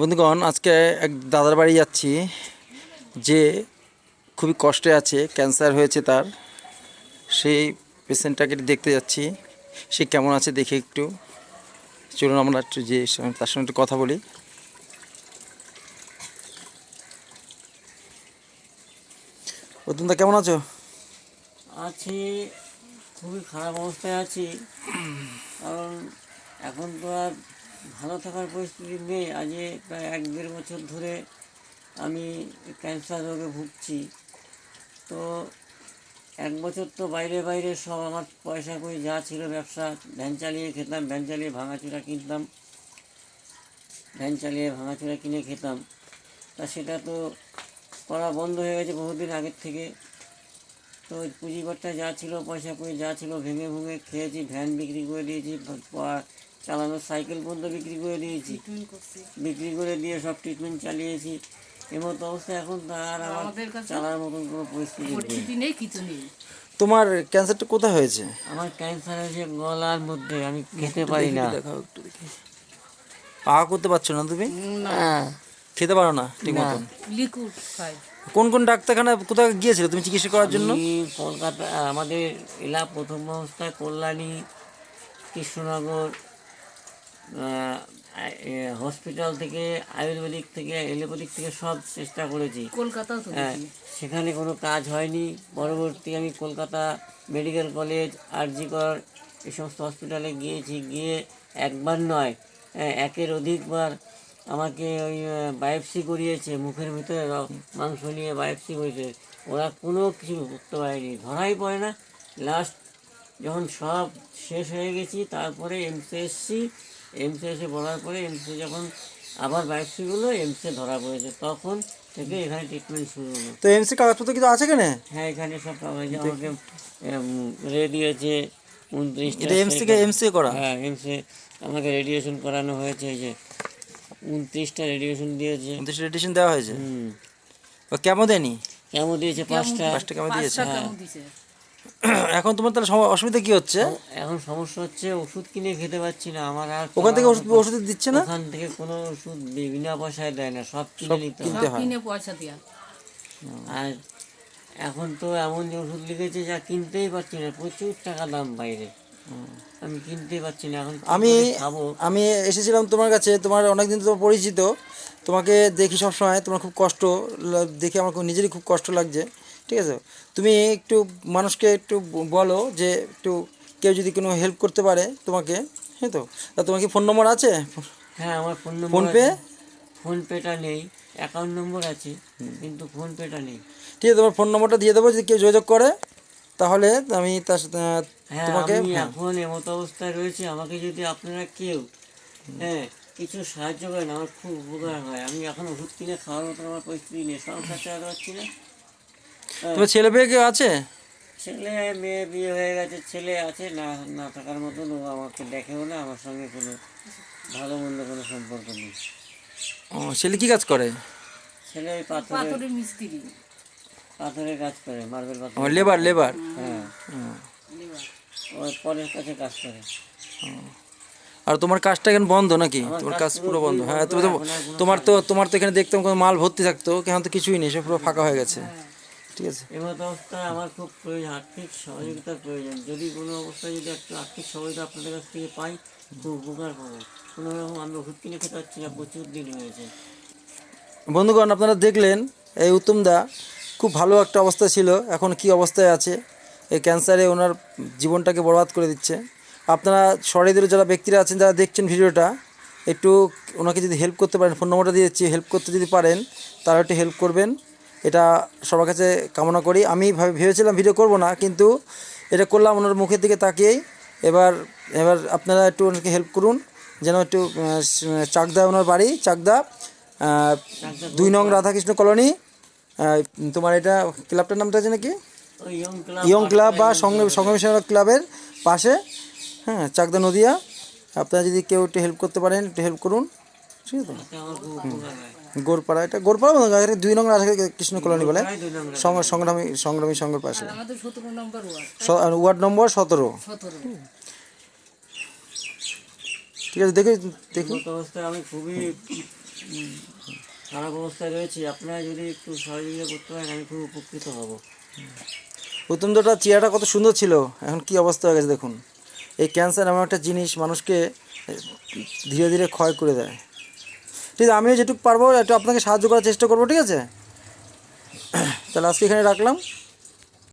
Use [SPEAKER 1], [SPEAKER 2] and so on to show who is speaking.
[SPEAKER 1] বন্ধুগণ, আজকে এক দাদার বাড়ি যাচ্ছি যে খুবই কষ্টে আছে, ক্যান্সার হয়েছে তার। সেই পেশেন্টটাকে দেখতে যাচ্ছি, সে কেমন আছে দেখে একটু। চলুন আমরা একটু যে তার সঙ্গে একটু কথা বলি। দা কেমন আছো?
[SPEAKER 2] আছি, খুবই খারাপ অবস্থায় আছি। কারণ এখন তো আর ভালো থাকার পরিস্থিতি নেই। আজ প্রায় এক দেড় বছর ধরে আমি ক্যান্সার রোগে ভুগছি। তো এক বছর তো বাইরে বাইরে সব আমার পয়সা করি যা ছিল ব্যবসা, ভ্যান চালিয়ে খেতাম, ভ্যান চালিয়ে ভাঙাচুরা কিনতাম, ভ্যান চালিয়ে ভাঙাচুরা কিনে খেতাম। তা সেটা তো করা বন্ধ হয়ে গেছে বহুদিন আগের থেকে। তো ওই পুঁজিবারটা যা ছিল, পয়সা করে যা ছিল ভেঙে ভেঙে খেয়েছি, ভ্যান বিক্রি করে দিয়েছি চালানোর সাইকেল পর্যন্ত বিক্রি করে দিয়েছি। বিক্রি করে দিয়ে সব ট্রিটমেন্ট চালিয়েছি। এমতো অবস্থা এখন তার আমার
[SPEAKER 3] আমাদের
[SPEAKER 2] চালার মতন কোনো পরিস্থিতি নেই।
[SPEAKER 3] কিছু নেই।
[SPEAKER 1] তোমার ক্যান্সারটা কোথায় হয়েছে?
[SPEAKER 2] আমার ক্যান্সার হয়েছে গলার মধ্যে আমি খেতে পারি না।
[SPEAKER 1] দেখাও একটু দেখি। পা করতে পারছ না তুমি?
[SPEAKER 2] হ্যাঁ,
[SPEAKER 1] খেতে পারো না ঠিক মতন?
[SPEAKER 3] লিকুইড খাই।
[SPEAKER 1] কোন কোন ডাক্তারখানা কোথায় গিয়েছিলে তুমি চিকিৎসা করার জন্য?
[SPEAKER 2] আমি কলকাতা আমাদের এলা প্রথম অবস্থায় কল্যাণী কৃষ্ণনগর হসপিটাল থেকে আয়ুর্বেদিক থেকে এলোপ্যাথিক থেকে সব চেষ্টা করেছি।
[SPEAKER 3] কলকাতাও তো
[SPEAKER 2] হ্যাঁ সেখানে কোনো কাজ হয়নি। পরবর্তী আমি কলকাতা মেডিকেল কলেজ আরজিকর এই সমস্ত হসপিটালে গিয়েছি। গিয়ে একবার নয় হ্যাঁ, একের অধিকবার আমাকে ওই বায়োপসি করিয়েছে। মুখের ভিতরে মাংস নিয়ে বায়োপসি করেছে। ওরা কোনো কিছু করতে পারেনি। ধরাই পড়ে না। লাস্ট যখন সব শেষ হয়ে গেছি তারপরে এমসে এসছি এমসে এসে বলার পরে এমসে যখন আবার বায়োপসিগুলো এমসে ধরা পড়েছে। তখন থেকে এখানে ট্রিটমেন্ট শুরু হলো।
[SPEAKER 1] তো এমসি কাগজপত্র কিছু আছে কেন
[SPEAKER 2] হ্যাঁ এখানে সব কাগজ আমাকে রে দিয়েছে উনত্রিশটা
[SPEAKER 1] এটা এমসি এমসি করা?
[SPEAKER 2] হ্যাঁ এমসে আমাকে রেডিয়েশন করানো হয়েছে এই যে। উনত্রিশটা রেডিয়েশন দিয়েছে।
[SPEAKER 1] উনত্রিশ রেডিয়েশন দেওয়া হয়েছে?
[SPEAKER 2] হুম।
[SPEAKER 1] ও কেমন দেয়নি?
[SPEAKER 2] কেমন দিয়েছে? পাঁচটা।
[SPEAKER 1] পাঁচটা কেমন দিয়েছে?
[SPEAKER 3] দিছে
[SPEAKER 1] এখন তোমার তাহলে অসুবিধা কি হচ্ছে?
[SPEAKER 2] এখন সমস্যা হচ্ছে ওষুধ কিনে খেতে পাচ্ছি না আমার আর
[SPEAKER 1] ওখান থেকে ওষুধ ওষুধ দিচ্ছে না?
[SPEAKER 2] ওখান থেকে কোনো ওষুধ বিনা পয়সায় দেয় না সব কিনে নিতে হয়।
[SPEAKER 3] সব কিনে পয়সা দিয়া।
[SPEAKER 2] আর এখন তো এমন যে ওষুধ লিখেছে যা কিনতেই পারছি না প্রচুর টাকা দাম বাইরে। আমি কিনতেই পারছি না এখন
[SPEAKER 1] আমি আমি এসেছিলাম তোমার কাছে তোমার অনেকদিন তো পরিচিত। তোমাকে দেখি সবসময় তোমার খুব কষ্ট দেখে আমার খুব নিজেরই খুব কষ্ট লাগছে। ঠিক আছে? তুমি একটু মানুষকে একটু বলো যে একটু কেউ যদি কোনো হেল্প করতে পারে তোমাকে হ্যাঁ তো? তা তোমার কি ফোন নম্বর আছে?
[SPEAKER 2] হ্যাঁ আমার ফোন নম্বর
[SPEAKER 1] ফোনপে
[SPEAKER 2] ফোনপেটা নেই অ্যাকাউন্ট নম্বর আছে কিন্তু ফোনপেটা নেই।
[SPEAKER 1] ঠিক আছে তোমার ফোন নম্বরটা দিয়ে দেবো যদি কেউ যোগাযোগ করে তাহলে আমি তার সাথে
[SPEAKER 2] হ্যাঁ
[SPEAKER 1] তোমাকে হ্যাঁ।
[SPEAKER 2] এখন এমতো অবস্থায় রয়েছে আমাকে যদি আপনারা কেউ হ্যাঁ কিছু সাহায্য করেন আমার খুব উপকার হয়। আমি এখন ওষুধ কিনে খাওয়ার মতো আমার পরিস্থিতি নেই সংসার চালাতে পারছি না।
[SPEAKER 1] তোমার ছেলে পেয়ে কেউ আছে?
[SPEAKER 2] ছেলে মেয়ে বিয়ে হয়ে গেছে ছেলে আছে না না থাকার মতন ও আমাকে দেখেও না আমার সঙ্গে কোনো ভালো মন্দ কোনো সম্পর্ক নেই।
[SPEAKER 1] ও ছেলে কি কাজ করে?
[SPEAKER 2] ছেলে ওই পাথরে
[SPEAKER 3] পাথরের মিস্ত্রি।
[SPEAKER 2] পাথরের কাজ করে মার্বেল
[SPEAKER 1] ও
[SPEAKER 2] পাথর
[SPEAKER 1] লেবার লেবার?
[SPEAKER 2] হ্যাঁ। ওই পরের কাছে কাজ করে।
[SPEAKER 1] আর তোমার কাজটা এখন বন্ধ নাকি? তোমার
[SPEAKER 2] কাজ
[SPEAKER 1] পুরো বন্ধ। হ্যাঁ তুমি তো তোমার তো তোমার তো এখানে দেখতাম কোনো মাল ভর্তি থাকতো এখন তো কিছুই নেই সব পুরো ফাঁকা হয়ে গেছে। ঠিক আছে।
[SPEAKER 2] এমত অবস্থায় আমার খুব প্রয়োজন আর্থিক সহযোগিতার প্রয়োজন। যদি কোনো অবস্থায় যদি একটু আর্থিক সহযোগিতা আপনাদের কাছ থেকে পাই খুব উপকার পাবো। কোনো রকম আমি ওষুধ কিনে খেতে পারছি না প্রচুর দিন হয়েছে।
[SPEAKER 1] বন্ধুগণ আপনারা দেখলেন এই উত্তম দা খুব ভালো একটা অবস্থা ছিল এখন কি অবস্থায় আছে? এই ক্যান্সারে ওনার জীবনটাকে বরবাদ করে দিচ্ছে। আপনারা সরিদের যারা ব্যক্তিরা আছেন যারা দেখছেন ভিডিওটা একটু ওনাকে যদি হেল্প করতে পারেন ফোন নম্বরটা দিয়ে দিচ্ছি হেল্প করতে যদি পারেন তারা একটু হেল্প করবেন। এটা সবার কাছে কামনা করি। আমি ভাবে- ভেবেছিলাম ভিডিও করব না, কিন্তু এটা করলাম ওনার মুখের দিকে তাকিয়েই। এবার এবার আপনারা একটু ওনাকে হেল্প করুন, যেন একটু চাকদা ওনার বাড়ি, চাকদা দুই নং রাধাকৃষ্ণ কলোনি তোমার এটা ক্লাবটার নামটা আছে নাকি?
[SPEAKER 2] ইয়ং ক্লাব
[SPEAKER 1] বা সঙ্গে সংগমেশ্বর ক্লাবের পাশে হ্যাঁ চাকদা নদিয়া। আপনারা যদি কেউ একটু হেল্প করতে পারেন, একটু হেল্প করুন। ঠিক আছে? গোরপাড়া এটা গোরপাড়া দুই নং রাধাকৃষ্ণ কলোনি বলে।
[SPEAKER 2] নম্বর
[SPEAKER 1] সংগ্রামী সংগ্রামী সংঘের পাশে।
[SPEAKER 3] নম্বর ওয়ার্ড।
[SPEAKER 1] স- ওয়ার্ড নম্বর সতেরো। ঠিক আছে দেখে দেখুন
[SPEAKER 2] অবস্থায় আমি খুবই খারাপ অবস্থায় রয়েছি। আপনারা যদি একটু সহযোগিতা করতে পারেন আমি খুব উপকৃত হব।
[SPEAKER 1] উত্তমদাটা চেয়ারটা কত সুন্দর ছিল। এখন কি অবস্থা হয়ে গেছে দেখুন। এই ক্যান্সার এমন একটা জিনিস মানুষকে ধীরে ধীরে ক্ষয় করে দেয়। ঠিক আছে, আমিও যেটুকু পারব, একটু আপনাকে সাহায্য করার চেষ্টা করব, ঠিক আছে? তাহলে আজকে এখানে রাখলাম।